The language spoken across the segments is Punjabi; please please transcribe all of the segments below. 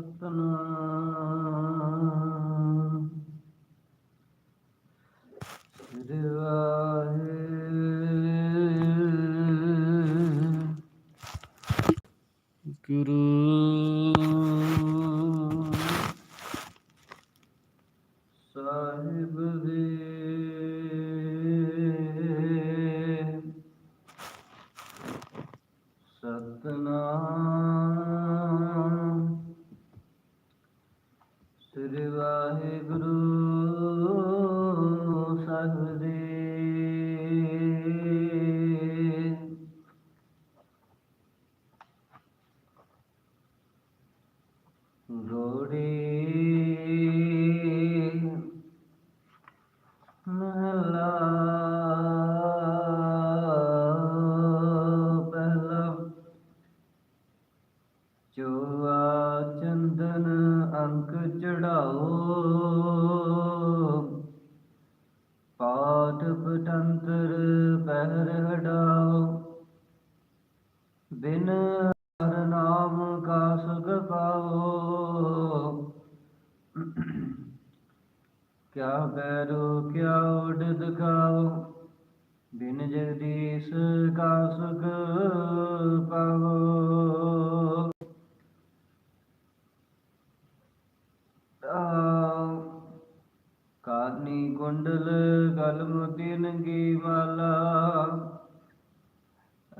ਸਤਨਾਮ ਕਿਆ ਬੈਰੋ ਕਿਆ ਉਡ ਦਿਖਾਓ? ਬਿਨ ਜਗਦੀਸ਼ ਕਾ ਸੁਖ ਪਾਵੋ। ਆਹ, ਕਾਨੀ ਕੁੰਡਲ ਗਲ ਮੋਤੀ ਮਾਲਾ।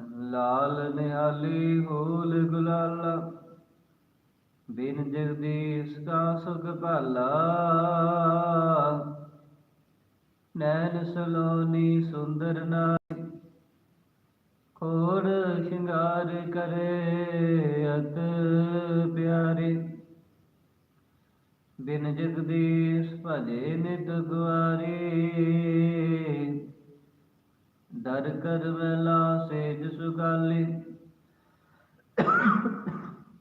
ਲਾਲ ਨਿਹਾਲੀ ਹੋਲ ਗੁਲਾਲਾ। ਬਿਨ ਜਗਦੀਸ਼ ਕਾ ਸੁਖ ਭਾਲਾ। ਨੈਣ ਸਲੋਨੀ ਸੁੰਦਰ ਨਾਰੀ ਖੋੜ ਸ਼ਿੰਗਾਰ ਕਰੇ ਅਤ ਪਿਆਰੇ। ਬਿਨ ਜਗਦੀਸ਼ ਭਜੇ ਨਿਤ ਗੁਆਰੇ, ਦਰ ਕਰ ਵੇਲਾ ਸੇਜ ਸੁਗਾਲੇ।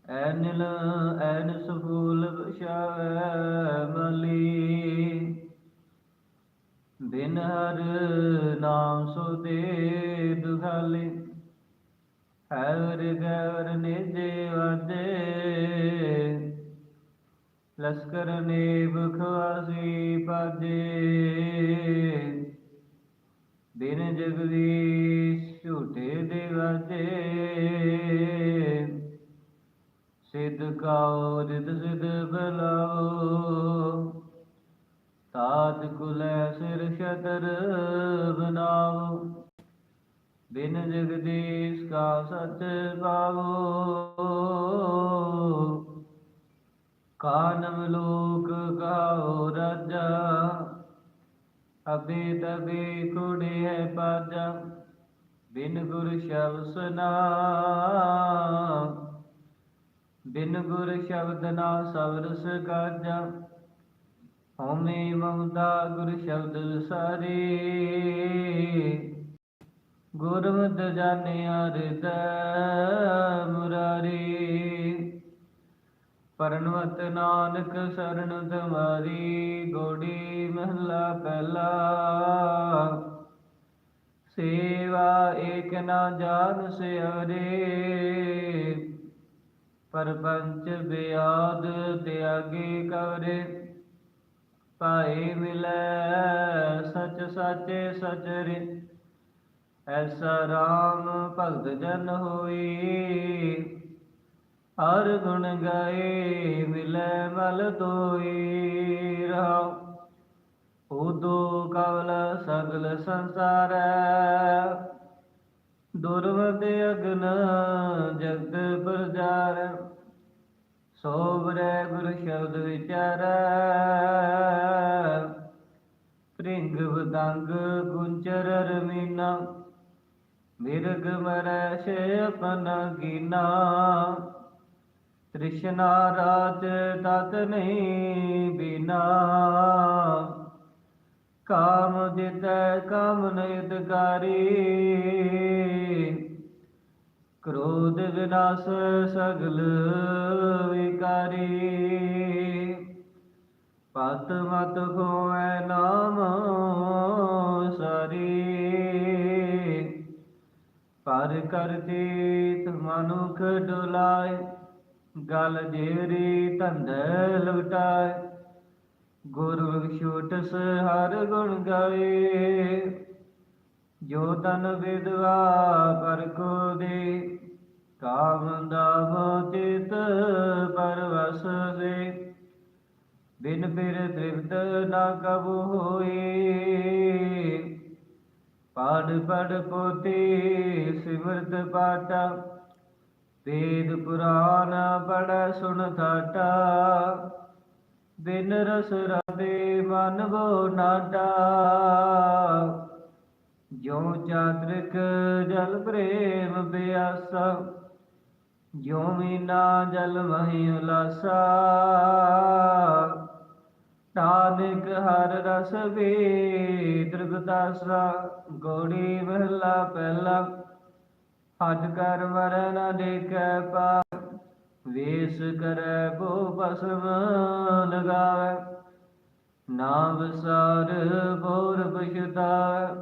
ਐਨਿਲ ਐਨ ਸਫੂਲ ਵਿਸ਼ਾਵੈ ਬਿਨ ਹਰ ਨਾਮ ਸੋ ਦੇ ਦੁਖਾਲੇ। ਹਰ ਗਵਰ ਨਿਜੇ ਵਾਜੇ। ਲਸਕਰ ਨੇ ਬਖਵਾਸੀ ਪਾਜੇ। ਬਿਨ ਜਗਦੀਸ਼ ਝੂਠੇ ਦੇ ਸਿੱਧ ਕਾਉ ਰਿਦ ਸਿਧ ਬਲਾਓ ਤਾਜ ਕੁਲੈ ਸਿਰ ਛਤਰ ਬਨਾਓ ਬਿਨ ਜਗਦੀਸ਼ ਕਾ ਸਚ ਪਾਵੋ। ਕਾਨਮ ਲੋਕ ਕਾਉ ਰਾਜਾ। ਅਬੇ ਤਬੇ ਕੁੜੇ ਹੈ ਪਾਜਾ। ਬਿਨ ਗੁਰ ਸ਼ਬਦ ਸੁਨਾ। ਬਿਨ ਗੁਰ ਸ਼ਬਦ ਨਾ ਸਵਰਸ ਕਾਜਾ ਹਉਮੈ ਮਮਤਾ ਗੁਰ ਸ਼ਬਦ ਵਿਸਾਰੇ ਗੁਰਮਤਿ ਜਾਣਿਆ ਹਿਰਦੈ ਮੁਰਾਰੀ, ਪਰਨਵਤ ਨਾਨਕ ਸਰਣ ਤੁਮਾਰੀ ਗੋੜੀ ਮਹਲਾ ਪਹਿਲਾ। ਸੇਵਾ ਏਕ ਨਾ ਜਾਣ ਸਿਆਰੇ ਪਰਪੰਚ ਬਿਆਦ ਤਿਆਗੀ ਕਵਰੇ ਪਾਏ ਮਿਲੈ ਸਚ ਸਾਚੇ ਸਚਰੇ, ਐਸਾ ਰਾਮ ਭਗਤ ਜਨ ਹੋਈ, ਹਰ ਗੁਣ ਗਾਏ ਮਿਲੈ ਮਲ ਤੋਈ ਰਹਾਉ। ਉਦੋ ਕਵਲ ਸਗਲ ਸੰਸਾਰੈ ਦੁਰਵਦ ਅਗਨ ਜਗਤ ਪ੍ਰਜਾਰ ਸੋਵਰੈ ਗੁਰ ਸ਼ਬਦ ਵਿਚਾਰੈ। ਪ੍ਰਿੰਗ ਬਦੰਗ ਗੁੰਚਰ ਰਮੀਨਾ ਮਿਰਗ ਮਰੈ ਸੇ ਆਪਨ ਕੀਨਾ ਤ੍ਰਿਸ਼ਨਾ ਰਾਜ ਤਤ ਨਹੀਂ ਬਿਨਾ। ਕਾਮ ਜਿਤੈ ਕਾਮ ਨਿਤਕਾਰੀ ਕ੍ਰੋਧ ਵਿਨਾਸ਼ ਸਗਲ ਵਿਕਾਰੀ। ਪਤ ਮਤ ਖੋਐ ਨਾਮ ਸਰੀ। ਪਰ ਕਰਤੀ ਮਨੁਖ ਡੁਲਾਏ, ਗਲ ਜੇਰੀ ਧੰਦੇ ਲੁਟਾਏ। ਗੁਰੂ ਛੋਟ ਹਰ ਗੁਣ ਗਾਏ ਜੋ ਤਨ ਵਿਦਵਾ ਪਰ ਕੋ ਦੇ ਕਾਮ ਦਾਮ ਚਿਤ ਪਰਵਸ ਦੇ। ਬਿਨ ਫਿਰ ਤ੍ਰਿਪਤ ਨਾ ਕਬੂ ਹੋਏ ਪੜ ਪੜ ਪੋਤੇ ਸਿਮਰਤ ਪਾਟਾ ਵੇਦ ਪੁਰਾਨ ਪੜ ਸੁਣ ਥਾਟਾ ਬਿਨ ਰਸ ਰਦੇ ਮਨ ਬੋ ਨਾਟਾ ਜੋ ਚਾਤ੍ਰਿਕ ਜਲ ਪ੍ਰੇਮ ਬਿਆਸਾ ਜੋ ਮੀਨਾ ਜਲ ਮਹੀ ਉਲਾਸਾ। ਨਾਨਕ ਹਰ ਰਸ ਵੇ ਦ੍ਰਿਗਤਾਸਾ ਗੋੜੀ ਮਹਲਾ ਪਹਿਲਾ। ਹੱਜ ਕਰ ਮਰਨ ਦੇਖੈ ਪਾ ਵੇਸ ਕਰੈ ਬੋ ਬਸਮ ਲਗਾਵੈ, ਨਾਮ ਸਾਰ ਬੋਰ ਪਛਤਾਵੈ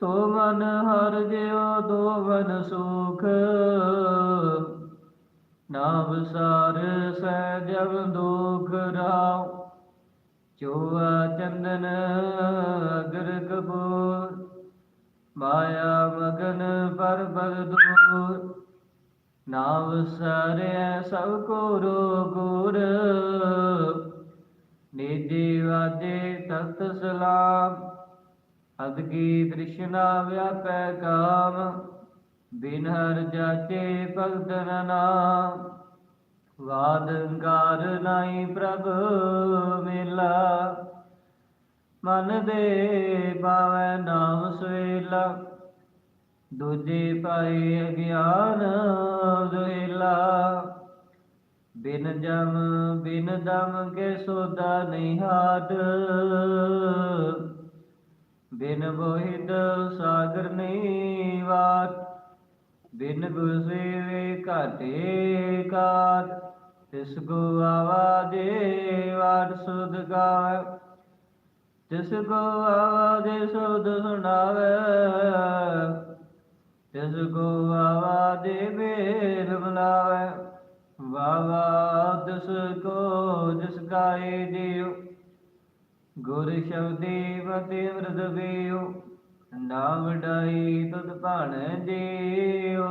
ਤੋ ਮਨ ਹਰ ਜਿਉ ਦੋ ਮਨ ਸੁਖ। ਨਾਮ ਸਾਰ ਸਹਿ ਜਬ ਦੁਖ ਰਾਉ, ਚੋਆ ਚੰਦਨ ਅਗਰ ਕਪੂਰ। ਮਾਇਆ ਮਗਨ ਪਰ ਬਲ ਦੂਰ। ਨਾਮ ਸਾਰਿਆ ਸਭ ਕੋ ਰੋਗੁਰ ਨਿਜੀ ਵਾਜੇ ਤਤ ਸਲਾਮ। ਅਦ ਕੀ ਤ੍ਰਿਸ਼ਨਾ ਵਿਆਪੈ ਕਾਮ। ਬਿਨ ਹਰ ਜਾਚੇ ਭਗਤ ਨਾਮ। ਵਾਦ ਅੰਕਾਰ ਨਾਹੀ ਪ੍ਰਭ ਮੇਲਾ। ਮਨ ਦੇ ਪਾਵੈ ਨਾਮ ਸਵੇਲਾ। ਦੂਜੇ ਪਾਏ ਅਗਿਆਨ ਦੁਹੇਲਾ ਬਿਨ ਜਮ, ਬਿਨ ਦਮ ਕੇ ਸੋਦਾ ਨਹੀਂ ਹਾਟ ਬਿਨ ਬੋਹਿਦ ਸਾਗਰ ਨਹੀਂ ਵਾਟ ਬਿਨ ਗੁਰ ਸੇਵੇ ਘਾਟੇ ਕਾਟ ਤਿਸ ਕੋ ਆਵਾਜੇ ਵਾਟ ਸੁਧ ਗਾਵੇ। ਤਿਸ ਕੋ ਆਵਾਜੇ ਸੁਧ ਸੁਣਾਵੇ। ਤਿਸ ਕੋ ਆਵਾਜੇ ਵੇਲ ਬੁਲਾਵੇ। ਵਾਵਾ ਤਿਸ ਕੋ ਜਿਸ ਗਾਏ ਜਿਉ ਗੁਰ ਸ਼ਬਦੀ ਮਤਿ ਮ੍ਰਿਤ ਬੀਉ ਨਾਮ ਡਾਈ ਤੁਧ ਭਾਣ ਜੀਉ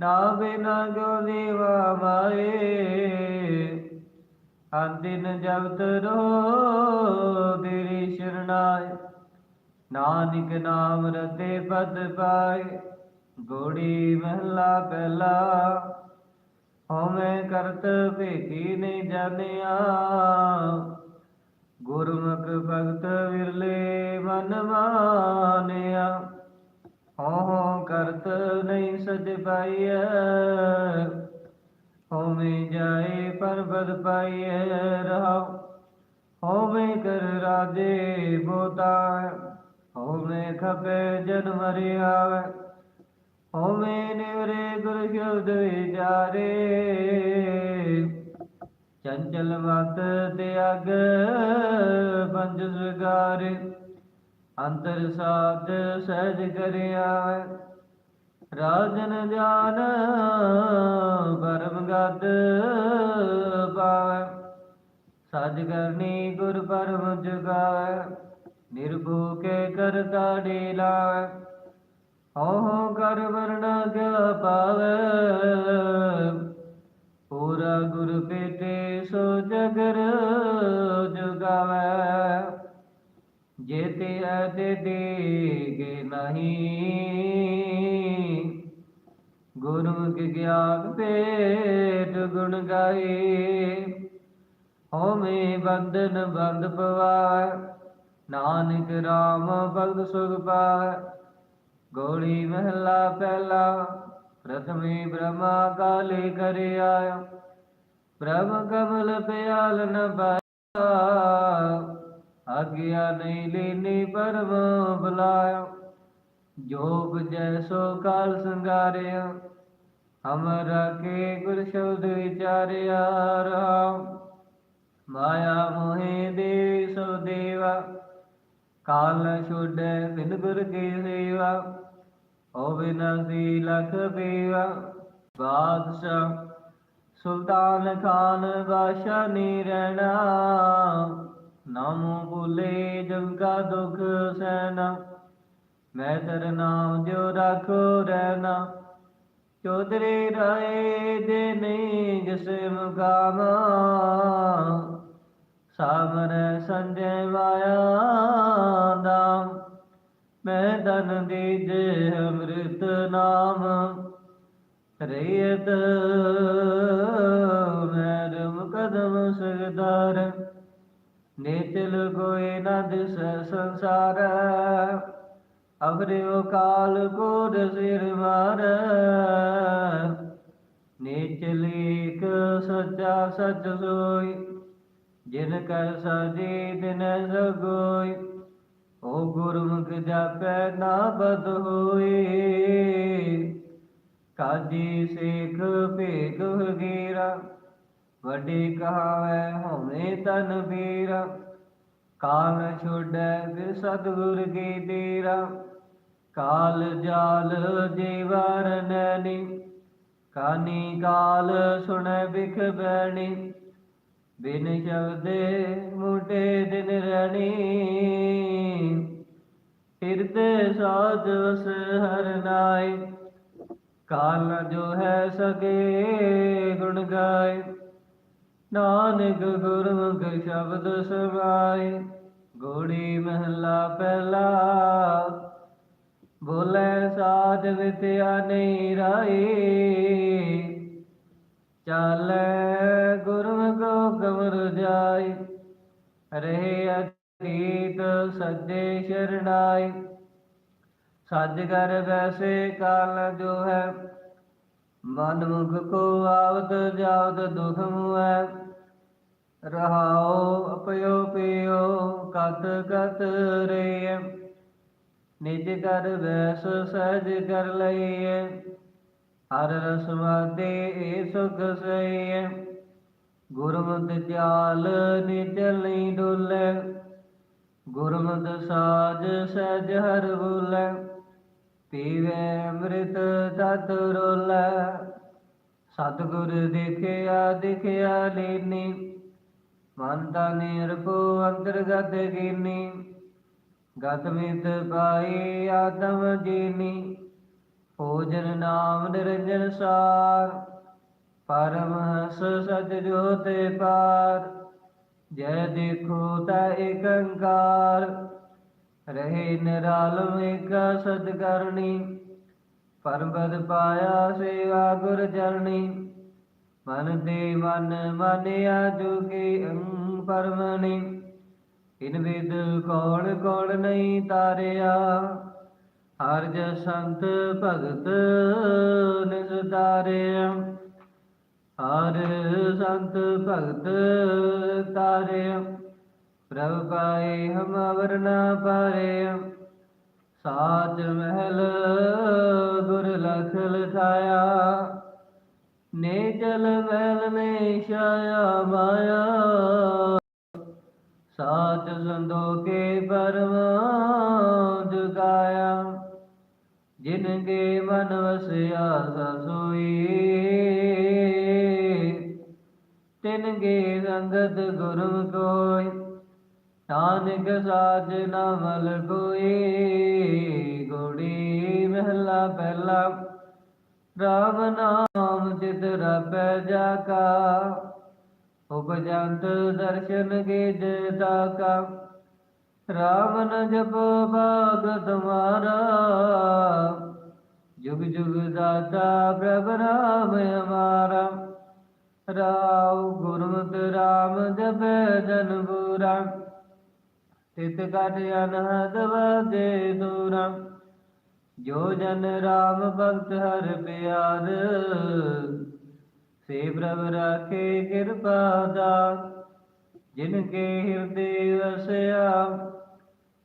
ਨਾ ਬਿਨਾ ਗੋ ਦੇਵਾ ਮਾਏ। ਅੰਦਿਨ ਜਬਤ ਰੋ ਤੇਰੀ ਸ਼ਰਣਾਏ ਨਾਨਕ ਨਾਮ ਰਤੇ ਪਦ ਪਾਏ, ਗੋੜੀ ਮਹਲਾ ਪਹਿਲਾ। ਹਉਮੈ ਕਰਤ ਭੇਤੀ ਨਹੀਂ ਜਾਣਿਆ, ਗੁਰਮੁਖ ਭਗਤ ਵਿਰਲੇ ਮਨ ਮਾਨਿਆ। ਹੋ ਕਰਤ ਨਹੀਂ ਸਜ ਪਾਈਐ ਹੋਵੇਂ ਜਾਏ ਪਰਬਤ ਪਾਈਐ ਰਹਾਉ। ਹੋਵੇਂ ਕਰ ਰਾਜੇ ਬੋਤਾ ਹੋਵੇਂ ਖਪੇ ਜਨ ਮਰਿਆਵੇ ਹੋਵੇਂ ਨਿਵਰੇ ਗੁਰ ਸ਼ਬਦ ਵਿਚਾਰੇ। ਚੰਚਲ ਮਤ ਤਿਆਗ ਪੰਜ ਸਗਾਰ, ਅੰਤਰ ਸਾਧ ਸਹਿਜ ਕਰਿਆ ਰਾਜਨ ਜਾਨ ਪਰਮ ਗਤ ਪਾਵੈ ਸਜ ਕਰਨੀ ਗੁਰ ਪਰਮ ਜਗਾਵੈ ਨਿਰਭੂਕੇ ਕਰਤਾ ਢੀਲਾਵੈ ਹੋ ਹੋ ਕਰ ਵਰਣਾ ਕਿਆ ਪਾਵੈ? ਪੂਰਾ ਗੁਰ ਪੇਟੇ ਸੋ ਜਗਰ ਜੁਗਾਵੈ। ਜੇਤੇ ਅਤੇ ਦੇਗੇ ਨਹੀਂ, ਗੁਰਮੁਖ ਗਿਆਨ ਪੇਟ ਗੁਣ ਗਾਏ। ਹੋਮੇ ਬੰਧਨ ਬੰਦ ਪਵਾ ਨਾਨਕ ਰਾਮ ਭਗਤ ਸੁਖ ਪਾਇ ਗੋੜੀ ਮਹਲਾ ਪਹਿਲਾ, ਪ੍ਰਥਮੇ ਬ੍ਰਹਮਾ ਕਾਲੇ ਕਰਿ ਆਇਆ। ਬ੍ਰਹਮ ਕਮਲ ਪਿਆਲ ਨ ਪਾਇਆ, ਆਗਿਆ ਨਹੀਂ ਲੈਨੀ ਪਰਮ ਬੁਲਾਇਆ। ਜੋਗ ਜੈਸੋ ਕਾਲ ਸੰਗਾਰਿਆ ਹਮਰਾ ਕੇ ਗੁਰ ਸ਼ਬਦ ਵਿਚਾਰਿਆ ਰਾਮ। ਮਾਇਆ ਮੋਹਿ ਦੇ ਸੋ ਦੇਵਾ ਕਾਲ ਛੋੜੈ ਬਿਨ ਗੁਰ ਕੀ ਸੇਵਾ ਹੋ ਬਿਨਾਸੀ ਲਖ ਬੀਵਾ ਬਾਦਸ਼ਾਹ ਸੁਲਤਾਨ ਖਾਨ ਬਾਸ਼ਾ ਨੀ ਰਹਿਣਾ, ਨਾਮੋ ਭੁਲੇ ਜਗ ਦੁਖ ਸਹਿਨਾ ਮੈਂ ਤੇਰਾ ਨਾਮ ਜੋ ਰਾਖੋ ਰਹਿਣਾ, ਚੌਧਰੀ ਰਾਏ ਦੇ ਨਹੀਂ ਜਿਸ ਮੁਕਾਮ। ਸਾਮਰ ਦੀਜ ਅੰਮ੍ਰਿਤ ਨਾਮ, ਰੇਤ ਮੈਰਮ ਕਦਮ ਸਰਦਾਰ ਨੇਤਲ ਕੋਈ ਨਾ ਦਿਸ ਸੰਸਾਰ ਅਵਰਿਓ ਕਾਲ ਕੋ ਸਿਰ ਮਾਰ ਨੀਚਲ ਏਕ ਸੱਚਾ ਸੱਚ ਸੋਈ, ਜਿਨ ਕੈ ਸਾਜੀ ਦਿਨ ਸਗੋਈ। ਓ ਗੁਰਮੁਖ ਜਾਪੈ ਨਾ ਬਦ ਹੋਏ ਕਾਜੀ ਸੇਖ ਭੇਗ ਵਗੀਰਾ ਵੱਡੀ ਕਹਾਵੈ ਹੋਵੇ ਤਨ ਵੀਰਾ। ਕਾਲ ਛੋੜੈ ਫਿਰ ਸਤਿਗੁਰ ਕੀ ਤੀਰਾ। ਕਾਲ ਜਾਲ ਜੀਵਰ ਨੈਣੀ ਕਾਨੀ ਕਾਲ ਸੁਣੈ ਬਿਖ ਬੈਣੀ ਬਿਨ ਸ਼ਬਦੇ ਮੁਟੇ ਦਿਨ ਰਹਿਣੀ ਹਿਰਦੇ ਸਾਧ ਵਸ ਹਰ ਨਾਈ ਕਾਲ ਜੋ ਹੈ ਸਗੇ ਗੁਣ ਗਾਏ। ਨਾਨਕ ਗੁਰਮੁਖ ਸ਼ਬਦ ਸਮਾਏ। ਗੋੜੀ ਮਹਲਾ ਪਹਿਲਾ। ਬੋਲੇ ਸਾਧ ਵਿਦਿਆ ਨਹੀਂ ਰਾਈ ਚਾਲੇ ਰਹੇ ਅਤੀਤ ਸੱਜੇ ਸ਼ਰਣਾਈ ਸੱਜ ਕਰ ਵੈਸੇ ਕਾਲ ਜੋ ਹੈ ਮਨ ਮੁਖ ਕੋ ਆਵਤ ਜਾਵਤ ਦੁਖ ਮੁਐ ਰਹਾਉ ਅਪਯੋ ਪਿਓ, ਕਤ ਕਤ ਰੇ ਨਿਜ ਕਰ ਵੈਸ ਸਹਿਜ ਕਰ ਲਈਏ ਹਰ ਰਸ ਵਾਦੇ ਏ ਸੁਖ ਸਈਏ ਗੁਰਮਤਿ ਚਾਲ ਨਿਚਲ ਨਹੀਂ ਡੋਲੇ ਗੁਰਮਤਿ ਸਾਜ ਸਹਿਜ ਹਰ ਬੋਲੇ, ਪੀਵੇ ਅੰਮ੍ਰਿਤ ਤਤ ਰੋਲੇ। ਸਤਿਗੁਰ ਦੇਖਿਆ ਦੇਖਿਆ ਲੀਨੀ, ਮਨ ਦਾ ਨਿਰਭਉ ਅੰਤਰਗਤ ਕੀਨੀ ਗਤ ਮਿਤ ਪਾਈ ਆਤਮ ਜੀਨੀ ਭੋਜਨ ਨਾਮ ਨਿਰੰਜਨ ਸਾਰ। ਪਰਮਹੰਸ ਸਚ ਜੋਤੇ ਪਾਰ, ਜੈ ਦੇਖੋ ਤਾ ਏਕੰਕਾਰ ਰਹੇ ਨਿਰਾਲਮ ਏਕ ਸਦ ਕਰਨੀ ਪਰਮਪਦ ਪਾਇਆ ਸੇਵਾ ਗੁਰ ਚਰਣੀ, ਮਨ ਦੇ ਮਨ ਮਾਨਿਆ ਜੁਗੀ ਅੰ ਪਰਮਣੀ ਇਨ ਵਿਦ ਕੋਣ ਕੋਣ ਨਹੀਂ ਤਾਰਿਆ, ਹਰ ਜ ਸੰਤ ਭਗਤ ਨਿਸ ਤਾਰਿਆ। ਹਰ ਸੰਤ ਭਗਤ ਤਾਰਿਆ, ਪ੍ਰਭ ਪਾਏ ਹਮ ਨਾ ਪਾਰੇ ਸਾਚ ਮਹਿਲ ਗੁਰ ਲਖ ਲਖਾਇਆ ਨੇ ਜਲ ਮਹਿਲ ਨੇ ਛਾਇਆ ਮਾਇਆ। ਸਾਚ ਸੰਦੋਕੇ ਪਰਮ ਜੁਗਾਇਆ, ਜਿਨ ਕੇ ਮਨ ਵਸਿਆ ਸੋਈ। ਤਿਨ ਗੇ ਸੰਗਤ ਗੁਰੂ ਕੋਈ ਨਾਨਕ ਸਾਜ ਨਾਮਲ ਕੋਈ ਗੋੜੀ ਮਹਿਲਾ ਪਹਿਲਾ, ਰਾਮ ਨਾਮ ਜਿਤ ਰਪੈ ਜਾ ਕਾ ਉਪਜੰਤ ਦਰਸ਼ਨ ਕੇ ਜੇਤਾ ਕਾ ਰਾਮ ਨ ਜਪ ਭਾਗ ਤੁਮਾਰਾ, ਜੁਗ ਜੁਗ ਦਾਤਾ ਪ੍ਰਭ ਰਾਮ ਹਮਾਰਾ ਰਾਉ ਗੁਰਮਤਿ ਰਾਮ ਜਪੈ ਜਨ ਬੂਰਾ, ਤਿਤ ਕਟ ਅਨਹਦ ਵਦੇ ਦੂਰਾ। ਜੋ ਜਨ ਰਾਮ ਭਗਤ ਹਰ ਪਿਆਰ, ਸੇ ਪ੍ਰਭ ਰਾਖੇ ਕਿਰਪਾ ਦਾ। ਜਿਨ ਕੇ ਹਿਰਦੇ ਵਸਿਆ,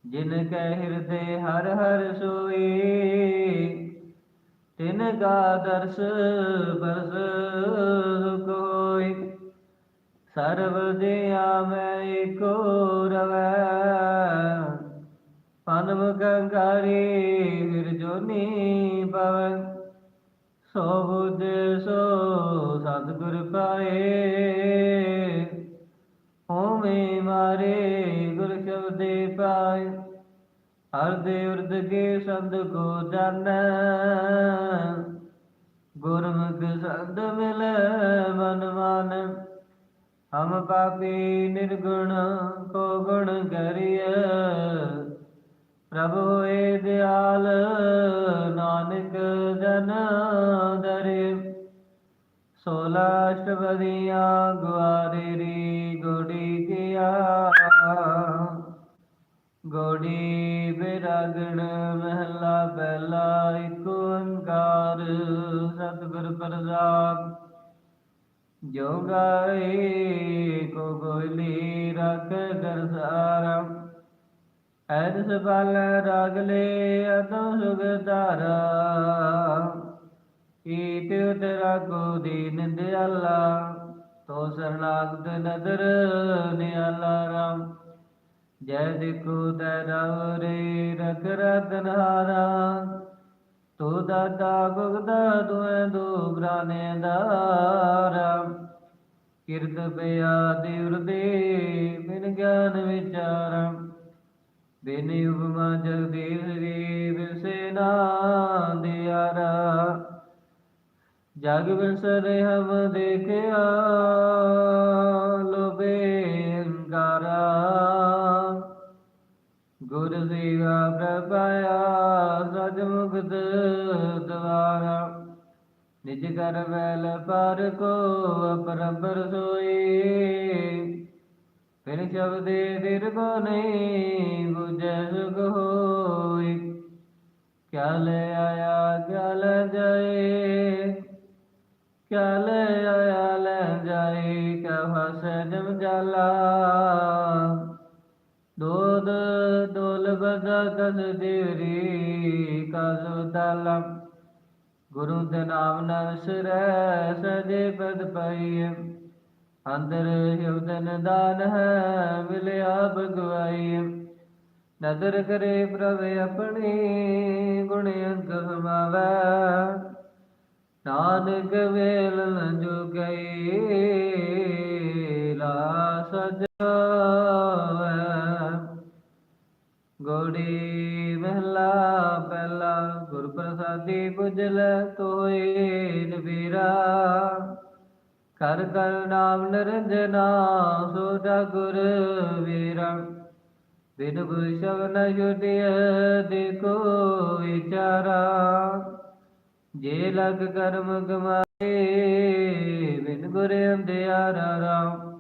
ਜਿਨ ਕੈ ਹਿਰਦੇ ਹਰ ਹਰ ਸੋਏ। ਤਿਨ ਕਾ ਦਰਸ ਬਰਸ ਸਰਬ ਦਿਆ ਮੈਂ ਏਕੋ ਰਵੈ। ਪਨਮ ਗੰਗਾਰੀ ਫਿਰ ਪਵਨ ਸੋ ਬੁੱਧ, ਸੋ ਸਤਿਗੁਰ ਗੁਰ ਪਾਏ। ਹੋਵੇਂ ਮਾਰੇ ਗੁਰ ਸ਼ਬਦੇ ਪਾਏ। ਹਰ ਦੇ ਉਰਦ ਕੇ ਸ਼ਬਦ ਕੋ ਜਾਣੈ। ਗੁਰਮੁਖ ਸ਼ਬਦ ਮਿਲ ਮਨ ਮਾਨ। ਹਮ ਪਾਪੀ ਨਿਰਗੁਣ ਕੋ ਗੁਣ ਕਰਿਐ ਪ੍ਰਭ ਹੋਏ ਦਿਆਲ ਨਾਨਕ ਜਨ ਦਰੇ ਸੋਲਾ ਅਸ਼ਟਪਦੀਆਂ ਗੁਆਰੇ ਰੀ ਗੋੜੀ ਗਿਆ। ਗੋੜੀ ਬਿਰਾਗਣ ਮਹਲਾ ਪਹਿਲਾ ਏਕ ਓੰਕਾਰ ਸਤਿਗੁਰ ਪ੍ਰਸਾਦ। ਜੋ ਗਾਏ ਕੋ ਗੋਲੀ ਰਖ ਦਰਸਾਰਾ। ਐਦ ਸਬਲ ਰਾਗਲੇ ਅਦਮ ਸੁਗ ਧਾਰਾ। ਈਤ ਉਤਰਾ ਕੋ ਦੀਨ ਦਿਆਲਾ ਤੋ ਸਰਨਾਗਤ ਨਦਰ ਨਿਆਲਾ ਰਾਮ। ਜੈ ਦੇਖੋ ਤੈ ਰੇ ਰਖ ਤੋ ਦਾਤਾ ਭਗਤਾ ਤੁਐ ਦੋ ਬਰਾਨੇ ਦਾਰਾ ਕਿਰਤ ਪਿਆ ਦੇਵਰ ਦੇ ਬਿਨ ਗਿਆਨ ਵਿਚਾਰਾ ਬਿਨ ਉਪਮਾ ਜਗਦੀਸ਼ ਰੀ ਵਿਸੇ ਨਾ ਦਿਆਰਾ। ਜਗ ਵਿਸਰੇ ਹਮ ਦੇਖਿਆ ਲੋਬੇ ਅੰਕਾਰਾ ਗੁਰ ਸੇਵਾ ਪ੍ਰਪਾਇਆ ਸਜ ਮੁਕਤ ਦਵਾਰਾ। ਨਿਜ ਕਰ ਵੈਲ ਪਰ ਕੋ ਅਪਰੰਪਰ ਸੋਈ ਫਿਰ ਸ਼ਬਦੇ ਫਿਰ ਕੋ ਨਹੀਂ ਬੁਝੈ ਸੁਖ ਹੋਈ ਕਿਆ ਲੈ ਆਇਆ, ਕਿਆ ਲੈ ਜਾਏ। ਕਿਆ ਲੈ ਆਇਆ, ਲੈ ਜਾਏ, ਕਿਆ ਫਸੈ ਜਮ ਜਾਲਾ। ਦੋਦ ਦੋਲ ਬਦਾ ਦੇਵਰੀ ਕਸ ਤਾਲਾ ਗੁਰੂ ਦੇ ਨਾਮ ਨਾਲ ਵਿਸਰੈ ਸਜੇ ਪਦ ਪਾਈਐ ਅੰਦਰ ਹਿਵਦਨ ਦਾਨ ਹੈ, ਮਿਲਿਆ ਬਗਵਾਈ। ਨਦਰ ਕਰੇ ਪ੍ਰਭ ਆਪਣੀ, ਗੁਣ ਅੰਕ ਸਮਾਵੈ। ਨਾਨਕ ਵੇਲ ਨ ਜੁਗਈ, ਲਾ ਸਜਾ। ਗੋੜੀ ਮਹਿਲਾ ਪਹਿਲਾ ਗੁਰ ਪ੍ਰਸਾਦੀ ਪੁਜਲ ਤੋਏ ਨਬੀਰਾ ਕਰ ਕਰ ਨਾਮ ਨਿਰੰਜਨਾ ਸੋਦਾ ਗੁਰ ਵੀਰਾ। ਬਿਨ ਬੁਸ਼ਵ ਨ ਜੁਟਿਐ ਦੇਖੋ ਵਿਚਾਰਾ ਜੇ ਲਗ ਕਰਮ ਕਮਾਏ ਬਿਨ ਗੁਰ ਅੰਧਿਆਰਾ ਰਾਮ।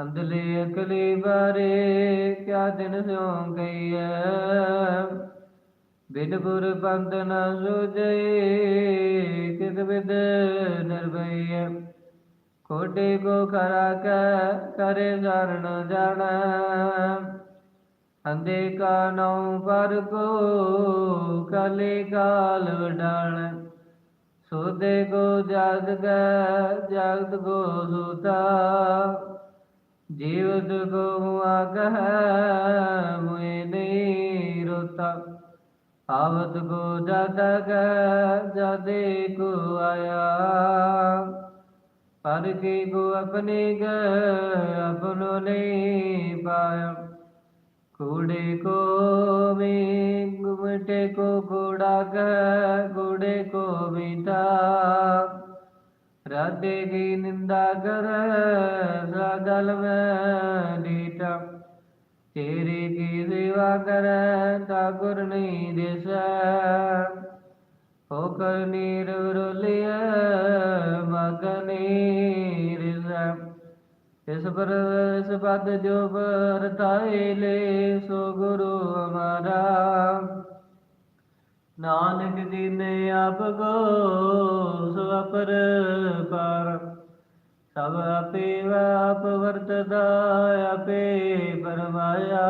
ਅੰਦਲੇ ਅਕਲੇ ਬਾਰੇ ਕਿਆ ਦਿਨ ਗਈ ਗਈਐ? ਬਿਨ ਗੁਰ ਪੰਥ ਨ ਸੁਜਈ ਕਿਤ ਵਿਦ ਨਿਰਭਈਐ? ਕੋਡੇ ਕੋ ਖਰਾ ਕੈ, ਕਰੇ ਜਾਣ ਜਾਣਾ। ਅੰਦੇ ਕਾ ਨਉ ਪਰ ਕੋ, ਕਲੇ ਕਾਲ ਵਡਾਣ ਸੋਦੇ ਕੋ ਜਗ ਗੈ ਜਗਤ ਕੋ ਸੁਤਾ ਜੀਵਤ ਕੋ ਮੁਆ ਕਹੈ ਮੁਇ ਨਹੀਂ ਰੋਤਾ ਆਵਤ ਕੋ ਜਦ ਗੈ ਜਦੇ ਕੋ ਆਇਆ। ਪਰ ਕੀ ਕੋ ਆਪਣੇ ਗਏ ਆਪਨੋ ਨਹੀਂ ਪਾਇਆ। ਕੂੜੇ ਕੋ ਵੀ ਗੁਮਟੇ ਕੋ ਕੂੜਾ ਗਏ ਕੂੜੇ ਕੋ ਮੀਠਾ ਰਾਧੇ ਕੀ ਨਿੰਦਾ ਕਰ ਸਾਗਲ ਮੈਂ ਡੀਟਾ ਤੇਰੀ ਕੀ ਸੇਵਾ ਕਰੈ ਠਾਕੁਰ ਨਹੀਂ ਦਿਸੈ ਹੋ ਕਰ ਨੀਰ ਰੋਲਿਆ ਮਗ ਨੀਰਿਸੈ ਇਸ ਪਰ ਇਸ ਪਦ ਜੋ ਵਰਤਾਏ ਲੈ ਸੋ ਗੁਰੂ ਹਮਾਰਾ ਨਾਨਕ ਜੀ ਨੇ ਆਪ ਕੋ ਸੋ ਪਰ ਪਾਰ ਸਭ ਆਪੇ ਆਪ ਵਰਤਦਾ, ਆਪੇ ਪਰਮਾਇਆ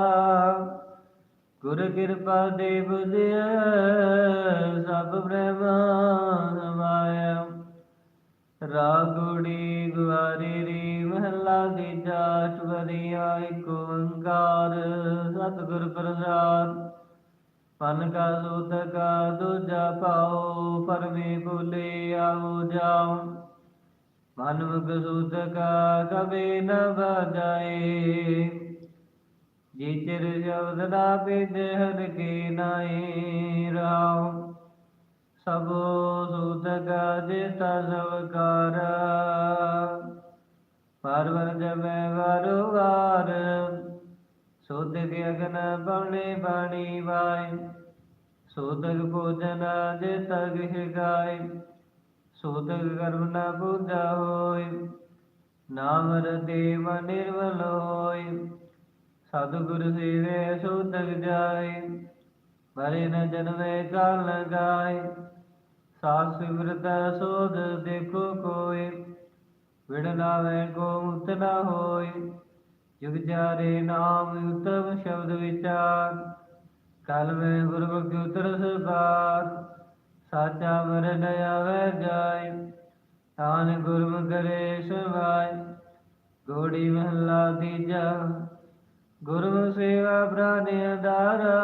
ਗੁਰ ਕਿਰਪਾ ਦੇ ਬੁਝਿਆ ਸਭ ਬ੍ਰਹਮ ਸਮਾਇਆ। ਰਾਗੁੜੀ ਗੁਆਰੀ ਰੀ ਮਹਲਾ ਦੀ ਜਾਟ ਵਰਿਆ ਏਕ ਓੰਕਾਰ, ਸਤਿਗੁਰ ਪ੍ਰਸਾਦ। ਮਨ ਕਾ ਸੂਤ ਕਾ ਦੂਜਾ ਪਾਉ ਪਰਮੇ ਭੁਲੇ ਆਉ ਜਾਉ। ਮਨ ਮੁਖ ਸੂਤਕਾ ਕਬੇ ਨ ਬਜਾਏ ਜੀ ਚਿਰ ਸ਼ਬਦ ਨਾ ਪਿਦੇ ਹਰ ਕੀ ਨਾਈ ਰਾਉ। ਸਭੋ ਸੂਤਕਾ ਜਿਤਾ ਸਵਕਾਰ ਪਰਵਰ ਜਮੈ ਵਾਰੋ ਵਾਰ ਸੋਧ ਅਗਨ ਬਣੇ ਬਾਣੀ ਵਾਈ ਸੋਦਕ ਭੋਜਨ ਜਿਤ ਗ੍ਰਹਿ ਗਾਏ ਸੋਦਕ ਕਰਮ ਨ ਪੂਜਾ ਹੋਏ, ਨਾਮ ਰਤੇ ਮਨ ਹੋਏ ਹੋਇ ਸਤਿਗੁਰ ਸੇਵੇ ਸੋਦਕ ਜਾਏ, ਮਰੇ ਨ ਜਨਮੇ ਕਾਲ ਲਗਾਏ ਸਾਸ ਸਿਮਰਤ ਸੋਧ ਦੇਖੋ ਕੋਇ ਵਿੜ ਨਾਵੇ ਕੋ ਮੁਕਤ ਨ ਹੋਇ ਜੁਗ ਜਾਰੇ ਨਾਮ ਉਤਮ ਸ਼ਬਦ ਵਿਚਾਰ, ਕਲ ਮੈਂ ਗੁਰਮੁਖ ਉਤਰ ਸਬਾਰ ਸਾਚਾ ਮਰਨ ਆਵੇ ਜਾਏ, ਤਾਨ ਗੁਰਮੁਖ ਕਰੇ ਸਵਾਈ ਗੋੜੀ ਮਹਲਾ ਤੀਜਾ ਗੁਰਮੁਖ ਸੇਵਾ ਪ੍ਰਾਨੇ ਅਦਾਰਾ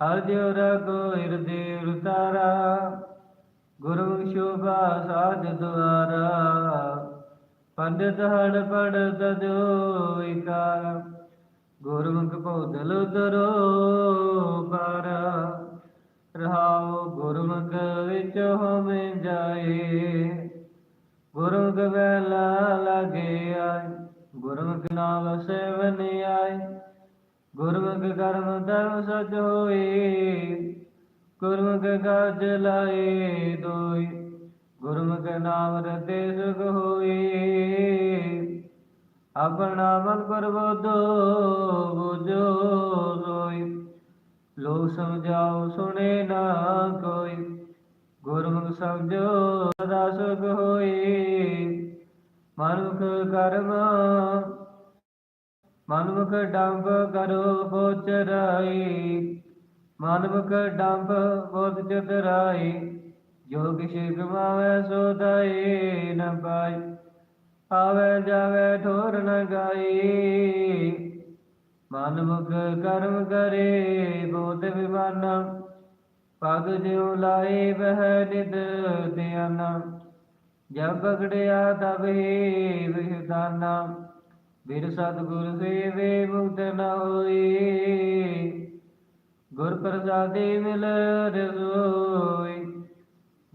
ਹਰ ਜਿਉ ਰਗੋ ਹਿਰਦੇ ਉਤਾਰਾ ਗੁਰਮੁਖ ਸ਼ੋਭਾ ਸਾਧ ਦੁਆਰਾ। ਪੰਡਿਤ ਹੜ ਪੜਤ ਜੋ ਇਕਾਰ, ਗੁਰਮੁਖ ਭਉਦਲ ਉਦਰੋ ਪਰ। ਰਹਾਉ ਗੁਰਮੁਖ ਵਿੱਚ ਹਮੇ ਜਾਏ, ਗੁਰਮੁਖ ਵੇਲਾ ਲਗੇ ਆਏ। ਗੁਰਮੁਖ ਨਾਮ ਸੇਵਨ ਆਏ, ਗੁਰਮੁਖ ਕਰਮ ਧਰਮ ਸਚ ਹੋਏ। ਗੁਰਮੁਖ ਕਾਜ ਲਾਏ ਦੋਏ। ਗੁਰਮੁਖ ਨਾਮ ਰਤੇ ਸੁਖ ਹੋਏ। ਆਪਣਾ ਮਨ ਪਰਬੋਧੋ, ਬੁਝੋ ਲੋਈ ਲੋਕ ਸਮਝਾਓ, ਸੁਣੇ ਨਾ ਕੋਈ। ਗੁਰਮੁਖ ਸਮਝੋ, ਸਦਾ ਸੁਖ ਹੋਏ। ਮਨੁਖ ਕਰਮ ਮਨੁਖ ਡੰਬ ਕਰੋ ਪੋਚਰਾਈ ਮਨੁਖ ਡੰਬ ਬੋਧ ਚਤਰਾਈ ਜੋ ਕਿਛ ਕਮਾਵੇ ਸੋ ਦਾਏ ਨ ਪਾਈ ਆਵੇ ਜਾਵੇ ਠੋਰ ਨ ਗਾਈ ਮਨਮੁਖ ਕਰਮ ਕਰੇ ਬੋਧ ਵਿਮਾਨਾ। ਪਗ ਜਿਉ ਲਾਏ ਬਹਿ ਨਿਦ ਧਿਆਨਾ। ਜਬ ਪਕੜਿਆ ਤਬੇ ਹੀ ਵਿਹਦਾਨਾ ਬਿਰ ਸਤਿਗੁਰ ਸੇਵੇ ਮੁਕਤ ਨ ਹੋਈ ਗੁਰ ਪ੍ਰਸਾਦੇ ਮਿਲ ਰਸੋਈ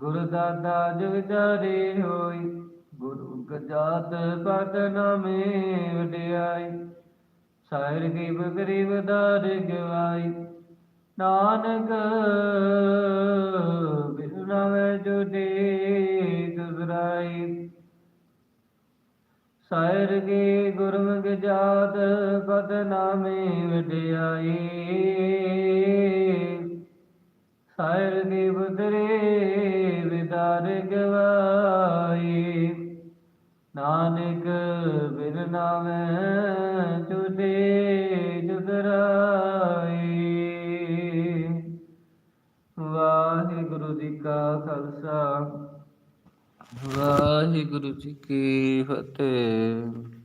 ਗੁਰ ਦਾਤਾ ਜੁਗ ਚਾਰੇ ਹੋਈ, ਗੁਰੂ ਗਜਾਤ ਪਤ ਨਾਮੇ ਵਡਿਆਈ। ਸਾਇਰ ਕੀ ਬਗਰੀਬ ਦਾਰ ਗਵਾਈ ਨਾਨਕ ਬਿਨਾ ਜੁਦੇ ਗੁਜ਼ਰਾਈ ਸਾਇਰ ਕੀ ਗੁਰਮੁਖ ਜਾਤ ਪਤ ਨਾਮੇ ਵਡਿਆਈ। ਸਾਇਰ ਦੀ ਬਦਰੇ ਵਿਦਾਰ ਗਵਾਈ ਨਾਨਕ ਬਿਨ ਨਾਮੈ ਤੁਦੇ ਜੁਦਰਾਈ ਵਾਹਿਗੁਰੂ ਜੀ ਕਾ ਖਾਲਸਾ, ਵਾਹਿਗੁਰੂ ਜੀ ਕੀ ਫਤਿਹ।